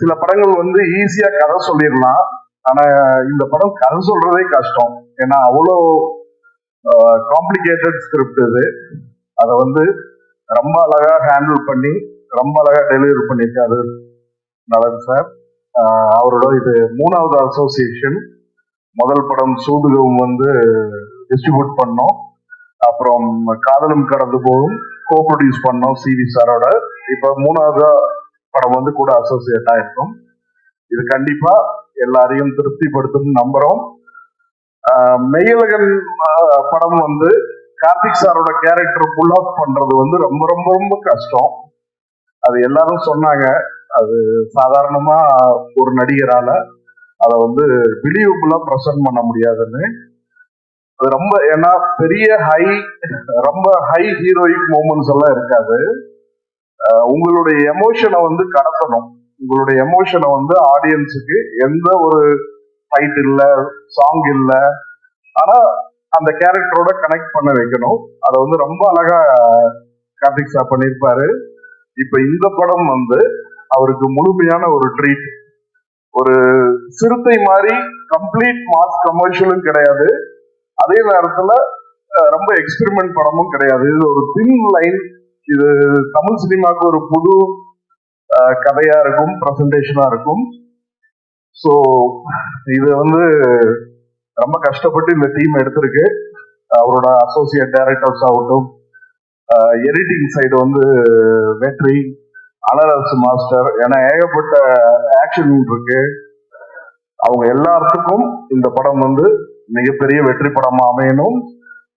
சில படங்கள் வந்து ஈஸியா கதை சொல்லிடலாம். ஆனா இந்த படம் கதை சொல்றதே கஷ்டம். ஏன்னா அவ்வளோ காம்ப்ளிகேட்டட் ஸ்கிரிப்ட் இது. அதை வந்து ரொம்ப அழகா ஹேண்டில் பண்ணி ரொம்ப அழகா டெலிவரி பண்ணியிருக்காரு நலன் சார் அவரோட இது மூணாவது அசோசியேஷன் முதல் படம் சூதுகவும் வந்து டிஸ்ட்ரிபியூட் பண்ணோம். அப்புறம் காதலும் கடந்து போகும். கோ ப்ரொடியூஸ் பண்ணோம் சிவி சாரோட இப்போ மூணாவதா படம் வந்து கூட அசோசியேட் ஆயிருக்கும். இது கண்டிப்பா எல்லாரையும் திருப்திப்படுத்தும் நம்புறோம். ஆஹ் மெய்யழகன் படம் வந்து கார்த்திக் சாரோட கேரக்டர் புல் ஆஃப் பண்றது வந்து ரொம்ப ரொம்ப ரொம்ப கஷ்டம். அது எல்லாரும் சொன்னாங்க. அது சாதாரணமா ஒரு நடிகரால அதை வந்து பிலீவபுல்லா ப்ரெசென்ட் பண்ண முடியாதுன்னு. அது ரொம்ப ஏன்னா பெரிய ஹை ரொம்ப ஹை ஹீரோயிக் மூமெண்ட்ஸ் எல்லாம் இருக்காது. உங்களுடைய எமோஷனை வந்து கடத்தணும். உங்களுடைய எமோஷனை வந்து ஆடியன்ஸுக்கு எந்த ஒரு ஃபைட் இல்ல சாங் இல்ல ஆனா அந்த கேரக்டரோட கனெக்ட் பண்ண வைக்கணும். அதை வந்து ரொம்ப அழகா கார்த்திக் சார் பண்ணியிருப்பாரு இப்ப இந்த படம் வந்து அவருக்கு முழுமையான ஒரு ட்ரீட் ஒரு சிறுத்தை மாதிரி கம்ப்ளீட் மாஸ் கமர்ஷியலும் கிடையாது. அதே நேரத்துல ரொம்ப எக்ஸ்பெரிமெண்ட் படமும் கிடையாது. இது ஒரு தின் லைன் இது தமிழ் சினிமாவுக்கு ஒரு புது கதையா இருக்கும் பிரசன்டேஷனா இருக்கும். ஸோ இது வந்து ரொம்ப கஷ்டப்பட்டு இந்த டீம் எடுத்திருக்கு. அவரோட அசோசியேட் டைரக்டர்ஸ் ஆகட்டும் எடிட்டிங் சைடு வந்து வெற்றி அனரசு மாஸ்டர் என ஏகப்பட்ட ஆக்ஷன் இருக்கு. அவங்க எல்லாத்துக்கும் இந்த படம் வந்து மிகப்பெரிய வெற்றி படமா அமையணும்.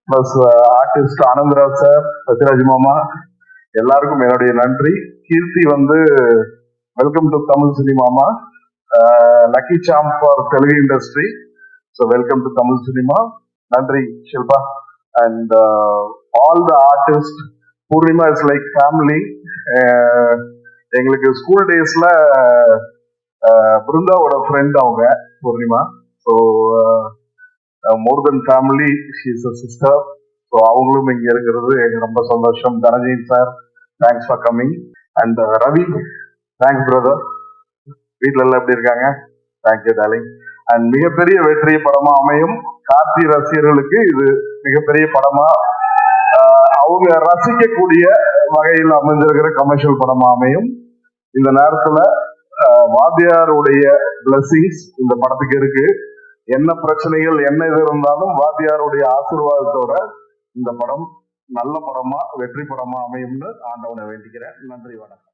Plus artist Anandaraj sir Sathyaraj மாமா எல்லாருக்கும் என்னுடைய நன்றி. கீர்த்தி வந்து welcome to Tamil சினிமாமா lucky charm for Telugu industry so welcome to Tamil cinema நன்றி Shilpa. And all the artist Poornima is like family எங்களுக்கு ஸ்கூல் டேஸ்ல பிருந்தாவோட ஃப்ரெண்ட் அவங்க Poornima so more then family she's a sister so அவங்களும் இங்க இருக்கிறது. எனக்கு ரொம்ப சந்தோஷம். தனஜின் sir thanks for coming and Ravi thanks brother வீட்டுல எல்லாம் எப்படி இருக்காங்க? தேங்க்யூ டாலிங் அண்ட் மிகப்பெரிய வெற்றி படமா அமையும். கார்த்தி ரசிகர்களுக்கு இது மிகப்பெரிய படமா uh, அவங்க ரசிக்கக்கூடிய வகையில் அமைந்திருக்கிற கமர்ஷியல் படமா அமையும். இந்த நேரத்துல uh, வாத்தியாருடைய பிளஸிங்ஸ் இந்த படத்துக்கு இருக்கு. என்ன பிரச்சனைகள் என்ன இது இருந்தாலும் வாத்தியாருடைய ஆசீர்வாதத்தோட இந்த படம் நல்ல படமா வெற்றி படமா அமையும்னு ஆண்டவனை வேண்டிக்கிறேன். நன்றி வணக்கம்.